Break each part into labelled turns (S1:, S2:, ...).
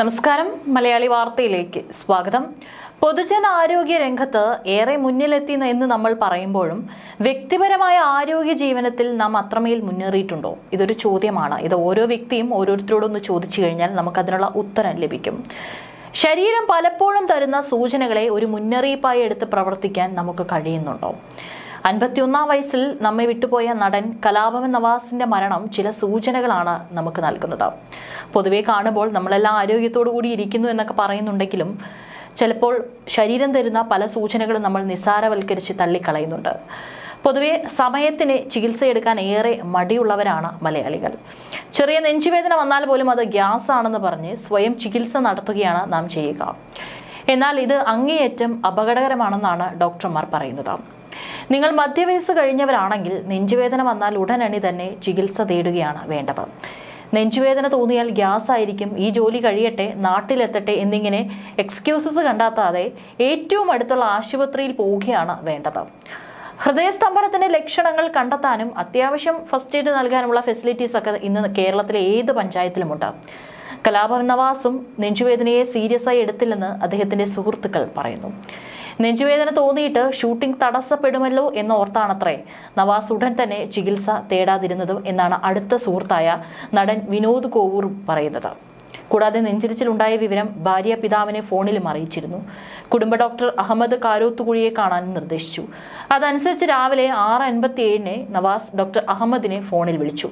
S1: നമസ്കാരം. മലയാളി വാർത്തയിലേക്ക് സ്വാഗതം. പൊതുജന ആരോഗ്യ രംഗത്ത് ഏറെ മുന്നിലെത്തി എന്ന് നമ്മൾ പറയുമ്പോഴും വ്യക്തിപരമായ ആരോഗ്യ ജീവനത്തിൽ നാം അത്രമേൽ മുന്നേറിയിട്ടുണ്ടോ? ഇതൊരു ചോദ്യമാണ്. ഇത് ഓരോ വ്യക്തിയും ഓരോരുത്തരോടൊന്ന് ചോദിച്ചു കഴിഞ്ഞാൽ നമുക്കതിനുള്ള ഉത്തരം ലഭിക്കും. ശരീരം പലപ്പോഴും തരുന്ന സൂചനകളെ ഒരു മുന്നറിയിപ്പായി എടുത്ത് പ്രവർത്തിക്കാൻ നമുക്ക് കഴിയുന്നുണ്ടോ? അൻപത്തിയൊന്നാം വയസ്സിൽ നമ്മെ വിട്ടുപോയ നടൻ കലാഭവൻ നവാസിന്റെ മരണം ചില സൂചനകളാണ് നമുക്ക് നൽകുന്നത്. പൊതുവെ കാണുമ്പോൾ നമ്മളെല്ലാം ആരോഗ്യത്തോടു കൂടി ഇരിക്കുന്നു എന്നൊക്കെ പറയുന്നുണ്ടെങ്കിലും ചിലപ്പോൾ ശരീരം തരുന്ന പല സൂചനകളും നമ്മൾ നിസ്സാരവൽക്കരിച്ച് തള്ളിക്കളയുന്നുണ്ട്. പൊതുവെ സമയത്തിന് ചികിത്സയെടുക്കാൻ ഏറെ മടിയുള്ളവരാണ് മലയാളികൾ. ചെറിയ നെഞ്ചുവേദന വന്നാൽ പോലും അത് ഗ്യാസ് ആണെന്ന് പറഞ്ഞ് സ്വയം ചികിത്സ നടത്തുകയാണ് നാം ചെയ്യുക. എന്നാൽ ഇത് അങ്ങേയറ്റം അപകടകരമാണെന്നാണ് ഡോക്ടർമാർ പറയുന്നത്. നിങ്ങൾ മധ്യവയസ്സ് കഴിഞ്ഞവരാണെങ്കിൽ നെഞ്ചുവേദന വന്നാൽ ഉടനടി തന്നെ ചികിത്സ തേടുകയാണ് വേണ്ടത്. നെഞ്ചുവേദന തോന്നിയാൽ ഗ്യാസ് ആയിരിക്കും. ഈ ജോലി കഴിയട്ടെ നാട്ടിലെത്തട്ടെ എന്നിങ്ങനെ എക്സ്ക്യൂസസ് കണ്ടെത്താതെ ഏറ്റവും അടുത്തുള്ള ആശുപത്രിയിൽ പോവുകയാണ് വേണ്ടത്. ഹൃദയസ്തംഭനത്തിന്റെ ലക്ഷണങ്ങൾ കണ്ടെത്താനും അത്യാവശ്യം ഫസ്റ്റ് എയ്ഡ് നൽകാനുമുള്ള ഫെസിലിറ്റീസ് ഒക്കെ ഇന്ന് കേരളത്തിലെ ഏത് പഞ്ചായത്തിലുമുണ്ട്? കലാഭവൻ നവാസും നെഞ്ചുവേദനയെ സീരിയസ് ആയി എടുത്തില്ലെന്ന് അദ്ദേഹത്തിന്റെ സുഹൃത്തുക്കൾ പറയുന്നു. നെഞ്ചുവേദന തോന്നിയിട്ട് ഷൂട്ടിംഗ് തടസ്സപ്പെടുമല്ലോ എന്ന് ഓർത്താണത്രേ നവാസ് ഉടൻ തന്നെ ചികിത്സ തേടാതിരുന്നതും എന്നാണ് അടുത്ത സുഹൃത്തായ നടൻ വിനോദ് കോവൂർ പറയുന്നത്. കൂടാതെ നെഞ്ചിരിച്ചിലുണ്ടായ വിവരം ഭാര്യ പിതാവിനെ ഫോണിലും അറിയിച്ചിരുന്നു. കുടുംബ ഡോക്ടർ അഹമ്മദ് കാരോത്തുകുഴിയെ കാണാൻ നിർദ്ദേശിച്ചു. അതനുസരിച്ച് രാവിലെ ആറ് അൻപത്തി ഏഴിന് നവാസ് ഡോക്ടർ അഹമ്മദിനെ ഫോണിൽ വിളിച്ചു.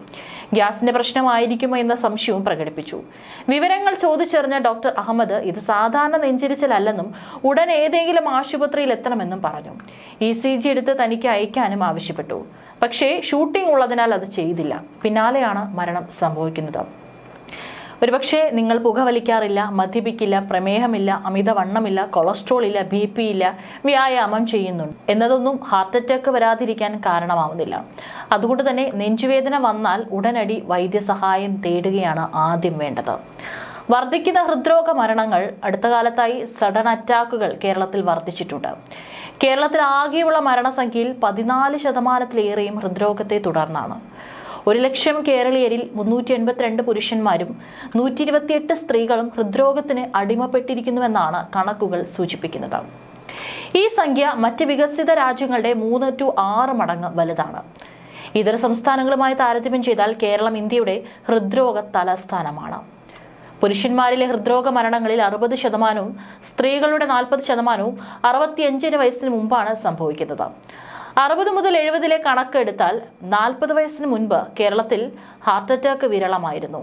S1: ഗ്യാസിന്റെ പ്രശ്നമായിരിക്കുമോ എന്ന സംശയവും പ്രകടിപ്പിച്ചു. വിവരങ്ങൾ ചോദിച്ചറിഞ്ഞ ഡോക്ടർ അഹമ്മദ് ഇത് സാധാരണ നെഞ്ചിരിച്ചിലല്ലെന്നും ഉടൻ ഏതെങ്കിലും ആശുപത്രിയിൽ എത്തണമെന്നും പറഞ്ഞു. ഇ സി ജി എടുത്ത് തനിക്ക് അയക്കാനും ആവശ്യപ്പെട്ടു. പക്ഷേ ഷൂട്ടിംഗ് ഉള്ളതിനാൽ അത് ചെയ്തില്ല. പിന്നാലെയാണ് മരണം സംഭവിക്കുന്നത്. ഒരുപക്ഷെ നിങ്ങൾ പുകവലിക്കാറില്ല മദ്യപിക്കില്ല പ്രമേഹമില്ല അമിതവണ്ണമില്ല കൊളസ്ട്രോൾ ഇല്ല ബി പി ഇല്ല വ്യായാമം ചെയ്യുന്നുണ്ട്. എന്നതൊന്നും ഹാർട്ട് അറ്റാക്ക് വരാതിരിക്കാൻ കാരണമാവുന്നില്ല. അതുകൊണ്ട് തന്നെ നെഞ്ചുവേദന വന്നാൽ ഉടനടി വൈദ്യസഹായം തേടുകയാണ് ആദ്യം വേണ്ടത്. വർദ്ധിക്കുന്ന ഹൃദ്രോഗ മരണങ്ങൾ അടുത്ത കാലത്തായി സഡൻ അറ്റാക്കുകൾ കേരളത്തിൽ വർദ്ധിച്ചിട്ടുണ്ട്. കേരളത്തിൽ ആകെയുള്ള മരണസംഖ്യയിൽ പതിനാല് ശതമാനത്തിലേറെയും ഹൃദ്രോഗത്തെ തുടർന്നാണ്. ഒരു ലക്ഷം കേരളീയരിൽ മുന്നൂറ്റി എൺപത്തിരണ്ട് പുരുഷന്മാരും നൂറ്റി ഇരുപത്തിയെട്ട് സ്ത്രീകളും ഹൃദ്രോഗത്തിന് അടിമപ്പെട്ടിരിക്കുന്നുവെന്നാണ് കണക്കുകൾ സൂചിപ്പിക്കുന്നത്. ഈ സംഖ്യ മറ്റ് വികസിത രാജ്യങ്ങളുടെ മൂന്ന് ടു ആറ് മടങ്ങ് വലുതാണ്. ഇതര സംസ്ഥാനങ്ങളുമായി താരതമ്യം ചെയ്താൽ കേരളം ഇന്ത്യയുടെ ഹൃദ്രോഗ തലസ്ഥാനമാണ്. പുരുഷന്മാരിലെ ഹൃദ്രോഗ മരണങ്ങളിൽ അറുപത് ശതമാനവും സ്ത്രീകളുടെ നാൽപ്പത് ശതമാനവും അറുപത്തിയഞ്ചിന് വയസ്സിന് മുമ്പാണ് സംഭവിക്കുന്നത്. അറുപത് മുതൽ എഴുപതിലെ കണക്കെടുത്താൽ നാൽപ്പത് വയസ്സിന് മുൻപ് കേരളത്തിൽ ഹാർട്ട് അറ്റാക്ക് വിരളമായിരുന്നു.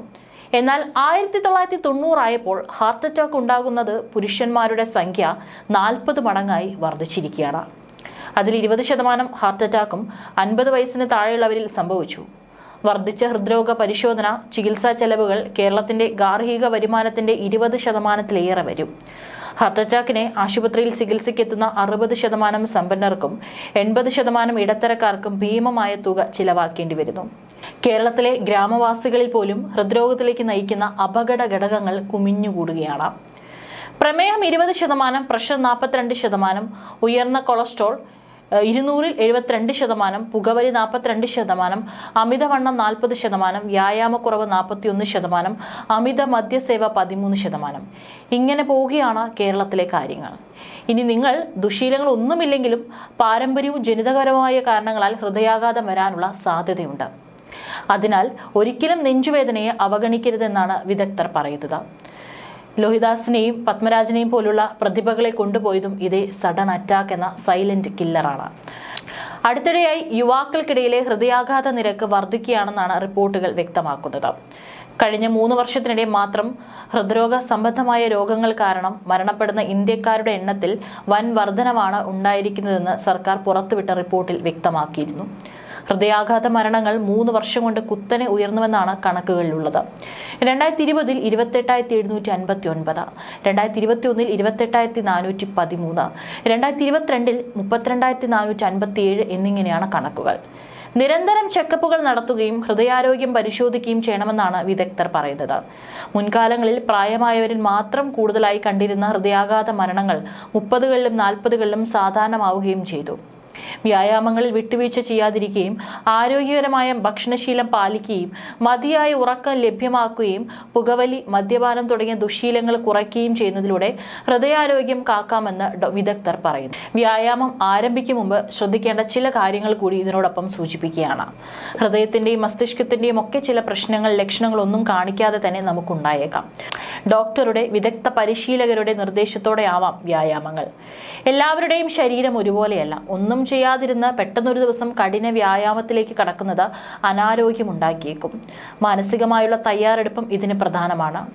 S1: എന്നാൽ ആയിരത്തി തൊള്ളായിരത്തി തൊണ്ണൂറായപ്പോൾ ഹാർട്ട് അറ്റാക്ക് ഉണ്ടാകുന്നത് പുരുഷന്മാരുടെ സംഖ്യ നാൽപ്പത് മടങ്ങായി വർദ്ധിച്ചിരിക്കുകയാണ്. അതിൽ ഇരുപത് ശതമാനം ഹാർട്ട് അറ്റാക്കും അൻപത് വയസ്സിന് താഴെയുള്ളവരിൽ സംഭവിച്ചു. വർദ്ധിച്ച ഹൃദ്രോഗ പരിശോധന ചികിത്സാ ചെലവുകൾ കേരളത്തിന്റെ ഗാർഹിക വരുമാനത്തിന്റെ ഇരുപത് ശതമാനത്തിലേറെ വരും. ഹാർട്ട് അറ്റാക്കിനെ ആശുപത്രിയിൽ ചികിത്സയ്ക്കെത്തുന്ന അറുപത് ശതമാനം സമ്പന്നർക്കും എൺപത് ശതമാനം ഇടത്തരക്കാർക്കും ഭീമമായ തുക ചിലവാക്കേണ്ടി വരുന്നു. കേരളത്തിലെ ഗ്രാമവാസികളിൽ പോലും ഹൃദ്രോഗത്തിലേക്ക് നയിക്കുന്ന അപകട ഘടകങ്ങൾ കുമിഞ്ഞുകൂടുകയാണ്. പ്രമേഹം ഇരുപത് ശതമാനം പ്രഷർ നാൽപ്പത്തിരണ്ട് ശതമാനം ഉയർന്ന കൊളസ്ട്രോൾ ഇരുന്നൂറിൽ എഴുപത്തിരണ്ട് ശതമാനം പുകവലി നാൽപ്പത്തിരണ്ട് ശതമാനം അമിതവണ്ണം നാൽപ്പത് ശതമാനം വ്യായാമക്കുറവ് നാൽപ്പത്തിയൊന്ന് ശതമാനം അമിത മദ്യസേവ പതിമൂന്ന് ശതമാനം. ഇങ്ങനെ പോവുകയാണ് കേരളത്തിലെ കാര്യങ്ങൾ. ഇനി നിങ്ങൾ ദുശീലങ്ങൾ ഒന്നുമില്ലെങ്കിലും പാരമ്പര്യവും ജനിതകരമായ കാരണങ്ങളാൽ ഹൃദയാഘാതം വരാനുള്ള സാധ്യതയുണ്ട്. അതിനാൽ ഒരിക്കലും നെഞ്ചുവേദനയെ അവഗണിക്കരുതെന്നാണ് വിദഗ്ധർ പറയുന്നത്. ലോഹിദാസിനെയും പത്മരാജനെയും പോലുള്ള പ്രതിഭകളെ കൊണ്ടുപോയതും ഇതേ സഡൻ അറ്റാക്ക് എന്ന സൈലന്റ് കില്ലറാണ് അടുത്തിടെയായി യുവാക്കൾക്കിടയിലെ ഹൃദയാഘാത നിരക്ക് വർദ്ധിക്കുകയാണെന്നാണ് റിപ്പോർട്ടുകൾ വ്യക്തമാക്കുന്നത്. കഴിഞ്ഞ മൂന്ന് വർഷത്തിനിടെ മാത്രം ഹൃദ്രോഗ സംബന്ധമായ രോഗങ്ങൾ കാരണം മരണപ്പെടുന്ന ഇന്ത്യക്കാരുടെ എണ്ണത്തിൽ വൻ വർധനമാണ് ഉണ്ടായിരിക്കുന്നതെന്ന് സർക്കാർ പുറത്തുവിട്ട റിപ്പോർട്ടിൽ വ്യക്തമാക്കിയിരുന്നു. ഹൃദയാഘാത മരണങ്ങൾ മൂന്ന് വർഷം കൊണ്ട് കുത്തനെ ഉയർന്നുവെന്നാണ് കണക്കുകളിലുള്ളത്. രണ്ടായിരത്തി ഇരുപതിൽ ഇരുപത്തെട്ടായിരത്തി എഴുന്നൂറ്റി അൻപത്തി ഒൻപത് രണ്ടായിരത്തി ഇരുപത്തി ഒന്നിൽ ഇരുപത്തെട്ടായിരത്തി നാനൂറ്റി പതിമൂന്ന് രണ്ടായിരത്തി ഇരുപത്തിരണ്ടിൽ മുപ്പത്തിരണ്ടായിരത്തി നാനൂറ്റി അൻപത്തി ഏഴ് എന്നിങ്ങനെയാണ് കണക്കുകൾ. നിരന്തരം ചെക്കപ്പുകൾ നടത്തുകയും ഹൃദയാരോഗ്യം പരിശോധിക്കുകയും ചെയ്യണമെന്നാണ് വിദഗ്ധർ പറയുന്നത്. മുൻകാലങ്ങളിൽ പ്രായമായവരിൽ മാത്രം കൂടുതലായി കണ്ടിരുന്ന ഹൃദയാഘാത മരണങ്ങൾ മുപ്പതുകളിലും നാൽപ്പതുകളിലും സാധാരണമാവുകയും ചെയ്തു. വ്യായാമങ്ങളിൽ വിട്ടുവീഴ്ച ചെയ്യാതിരിക്കുകയും ആരോഗ്യകരമായ ഭക്ഷണശീലം പാലിക്കുകയും മതിയായ ഉറക്കം ലഭ്യമാക്കുകയും പുകവലി മദ്യപാനം തുടങ്ങിയ ദുശീലങ്ങൾ കുറയ്ക്കുകയും ചെയ്യുന്നതിലൂടെ ഹൃദയാരോഗ്യം കാക്കാമെന്ന് വിദഗ്ധർ പറയുന്നു. വ്യായാമം ആരംഭിക്കും മുമ്പ് ശ്രദ്ധിക്കേണ്ട ചില കാര്യങ്ങൾ കൂടി ഇതിനോടൊപ്പം സൂചിപ്പിക്കുകയാണ്. ഹൃദയത്തിന്റെയും മസ്തിഷ്കത്തിന്റെയും ഒക്കെ ചില പ്രശ്നങ്ങൾ ലക്ഷണങ്ങളൊന്നും കാണിക്കാതെ തന്നെ നമുക്കുണ്ടായേക്കാം. ഡോക്ടറുടെ വിദഗ്ധ പരിശീലകരുടെ നിർദ്ദേശത്തോടെ ആവാം വ്യായാമങ്ങൾ. എല്ലാവരുടെയും ശരീരം ഒരുപോലെയല്ല. ഒന്നും ചെയ്യാതിരുന്ന് പെട്ടെന്നൊരു ദിവസം കഠിന വ്യായാമത്തിലേക്ക് കടക്കുന്നത് അനാരോഗ്യമുണ്ടാക്കിയേക്കും. മാനസികമായുള്ള തയ്യാറെടുപ്പും ഇതിന് പ്രധാനമാണ്.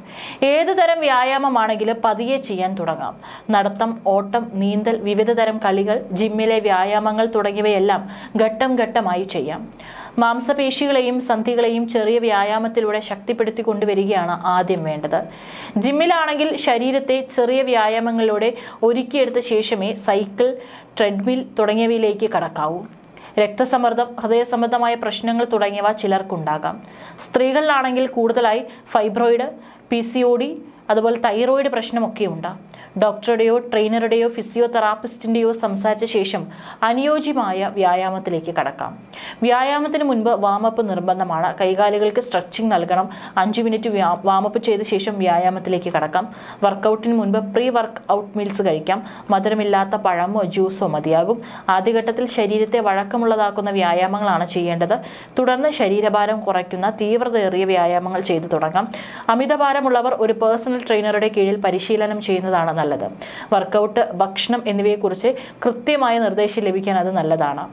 S1: ഏതു തരം വ്യായാമമാണെങ്കിലും പതിയെ ചെയ്യാൻ തുടങ്ങാം. നടത്തം ഓട്ടം നീന്തൽ വിവിധ തരം കളികൾ ജിമ്മിലെ വ്യായാമങ്ങൾ തുടങ്ങിയവയെല്ലാം ഘട്ടം ഘട്ടമായി ചെയ്യാം. മാംസപേശികളെയും സന്ധികളെയും ചെറിയ വ്യായാമത്തിലൂടെ ശക്തിപ്പെടുത്തി കൊണ്ടുവരികയാണ് ആദ്യം വേണ്ടത്. ജിമ്മിലാണെങ്കിൽ ശരീരത്തെ ചെറിയ വ്യായാമങ്ങളിലൂടെ ഒരുക്കിയെടുത്ത ശേഷമേ സൈക്കിൾ ട്രെഡ്മിൽ തുടങ്ങിയവയിലേക്ക് കടക്കാവൂ. രക്തസമ്മർദ്ദം ഹൃദയ സംബന്ധമായ പ്രശ്നങ്ങൾ തുടങ്ങിയവ ചിലർക്കുണ്ടാകാം. സ്ത്രീകളിലാണെങ്കിൽ കൂടുതലായി ഫൈബ്രോയിഡ് പി അതുപോലെ തൈറോയിഡ് പ്രശ്നമൊക്കെ ഉണ്ടാകും ഡോക്ടറുടെയോ ട്രെയിനറുടെയോ ഫിസിയോതെറാപ്പിസ്റ്റിന്റെയോ സംസാരിച്ച ശേഷം അനുയോജ്യമായ വ്യായാമത്തിലേക്ക് കടക്കാം. വ്യായാമത്തിന് മുൻപ് വാമപ്പ് നിർബന്ധമാണ്. കൈകാലുകൾക്ക് സ്ട്രെച്ചിങ് നൽകണം. അഞ്ച് മിനിറ്റ് വാമപ്പ് ചെയ്ത ശേഷം വ്യായാമത്തിലേക്ക് കടക്കാം. വർക്കൗട്ടിന് മുൻപ് പ്രീ വർക്ക് ഔട്ട് മീൽസ് കഴിക്കാം. മധുരമില്ലാത്ത പഴമോ ജ്യൂസോ മതിയാകും. ആദ്യഘട്ടത്തിൽ ശരീരത്തെ വഴക്കമുള്ളതാക്കുന്ന വ്യായാമങ്ങളാണ് ചെയ്യേണ്ടത്. തുടർന്ന് ശരീരഭാരം കുറയ്ക്കുന്ന തീവ്രതയേറിയ വ്യായാമങ്ങൾ ചെയ്തു തുടങ്ങാം. അമിതഭാരമുള്ളവർ ഒരു പേഴ്സണൽ ട്രെയിനറുടെ കീഴിൽ പരിശീലനം ചെയ്യുന്നതാണ് നല്ലത്. വർക്കൗട്ട് ഭക്ഷണം എന്നിവയെക്കുറിച്ച് കൃത്യമായ നിർദ്ദേശം ലഭിക്കാൻ അത് നല്ലതാണ്.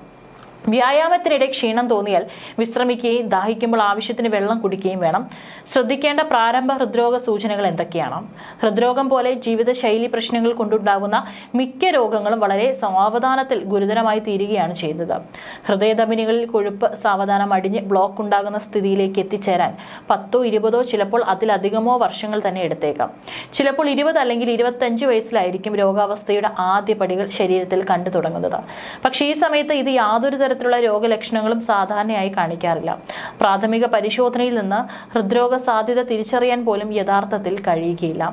S1: വ്യായാമത്തിനിടെ ക്ഷീണം തോന്നിയാൽ വിശ്രമിക്കുകയും ദാഹിക്കുമ്പോൾ ആവശ്യത്തിന് വെള്ളം കുടിക്കുകയും വേണം. ശ്രദ്ധിക്കേണ്ട പ്രാരംഭ ഹൃദ്രോഗ സൂചനകൾ എന്തൊക്കെയാണ്? ഹൃദ്രോഗം പോലെ ജീവിതശൈലി പ്രശ്നങ്ങൾ കൊണ്ടുണ്ടാകുന്ന മിക്ക രോഗങ്ങളും വളരെ സാവധാനത്തിൽ ഗുരുതരമായി തീരുകയാണ് ചെയ്യുന്നത്. ഹൃദയധമനികളിൽ കൊഴുപ്പ് സാവധാനം അടിഞ്ഞ് ബ്ലോക്ക് ഉണ്ടാകുന്ന സ്ഥിതിയിലേക്ക് എത്തിച്ചേരാൻ പത്തോ ഇരുപതോ ചിലപ്പോൾ അതിലധികമോ വർഷങ്ങൾ തന്നെ എടുത്തേക്കാം. ചിലപ്പോൾ ഇരുപത് അല്ലെങ്കിൽ ഇരുപത്തഞ്ച് വയസ്സിലായിരിക്കും രോഗാവസ്ഥയുടെ ആദ്യ പടികൾ ശരീരത്തിൽ കണ്ടു തുടങ്ങുന്നത്. പക്ഷേ ഈ സമയത്ത് ഇത് യാതൊരു തരത്തിലുള്ള രോഗലക്ഷണങ്ങളും സാധാരണയായി കാണിക്കാറില്ല. പ്രാഥമിക പരിശോധനയിൽ നിന്ന് ഹൃദ്രോഗ സാധ്യത തിരിച്ചറിയാൻ പോലും യഥാർത്ഥത്തിൽ കഴിയുകയില്ല.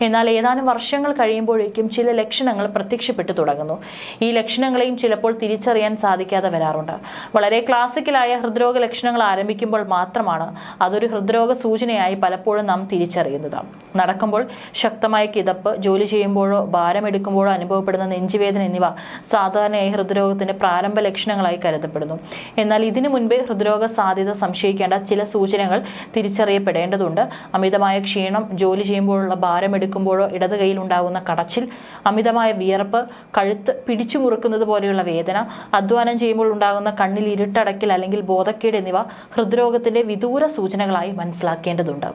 S1: എന്നാൽ ഏതാനും വർഷങ്ങൾ കഴിയുമ്പോഴേക്കും ചില ലക്ഷണങ്ങൾ പ്രത്യക്ഷപ്പെട്ടു തുടങ്ങുന്നു. ഈ ലക്ഷണങ്ങളെയും ചിലപ്പോൾ തിരിച്ചറിയാൻ സാധിക്കാതെ വരാറുണ്ട്. വളരെ ക്ലാസിക്കലായ ഹൃദ്രോഗ ലക്ഷണങ്ങൾ ആരംഭിക്കുമ്പോൾ മാത്രമാണ് അതൊരു ഹൃദ്രോഗ സൂചനയായി പലപ്പോഴും നാം തിരിച്ചറിയുന്നത്. നടക്കുമ്പോൾ ശക്തമായ കിതപ്പ് ജോലി ചെയ്യുമ്പോഴോ ഭാരമെടുക്കുമ്പോഴോ അനുഭവപ്പെടുന്ന നെഞ്ചുവേദന എന്നിവ സാധാരണയായി ഹൃദ്രോഗത്തിന്റെ പ്രാരംഭ ലക്ഷണങ്ങളായി കരുതപ്പെടുന്നു. എന്നാൽ ഇതിനു മുൻപേ ഹൃദ്രോഗ സാധ്യത സംശയിക്കേണ്ട ചില സൂചനകൾ തിരിച്ചറിയപ്പെടേണ്ടതുണ്ട്. അമിതമായ ക്ഷീണം ജോലി ചെയ്യുമ്പോഴുള്ള ഭാരം എടുക്കുമ്പോഴോ ഇടത് കൈയിൽ ഉണ്ടാകുന്ന കടച്ചിൽ അമിതമായ വിയർപ്പ് കഴുത്ത് പിടിച്ചു മുറുക്കുന്നത് പോലെയുള്ള വേദന അധ്വാനം ചെയ്യുമ്പോൾ ഉണ്ടാകുന്ന കണ്ണിൽ ഇരുട്ടടക്കൽ അല്ലെങ്കിൽ ബോധക്കേട് എന്നിവ ഹൃദ്രോഗത്തിന്റെ വിദൂര സൂചനകളായി മനസ്സിലാക്കേണ്ടതുണ്ട്.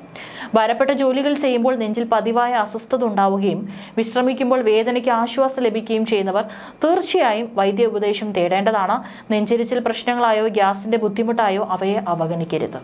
S1: ഭാരപ്പെട്ട ജോലികൾ ചെയ്യുമ്പോൾ നെഞ്ചിൽ പതിവായ അസ്വസ്ഥത ഉണ്ടാവുകയും വിശ്രമിക്കുമ്പോൾ വേദനയ്ക്ക് ആശ്വാസം ലഭിക്കുകയും ചെയ്യുന്നവർ തീർച്ചയായും വൈദ്യ ഉപദേശം തേടേണ്ടതാണ് നെഞ്ചരിച്ചിൽ പ്രശ്നങ്ങളായോ ഗ്യാസിന്റെ ബുദ്ധിമുട്ടായോ അവയെ അവഗണിക്കരുത്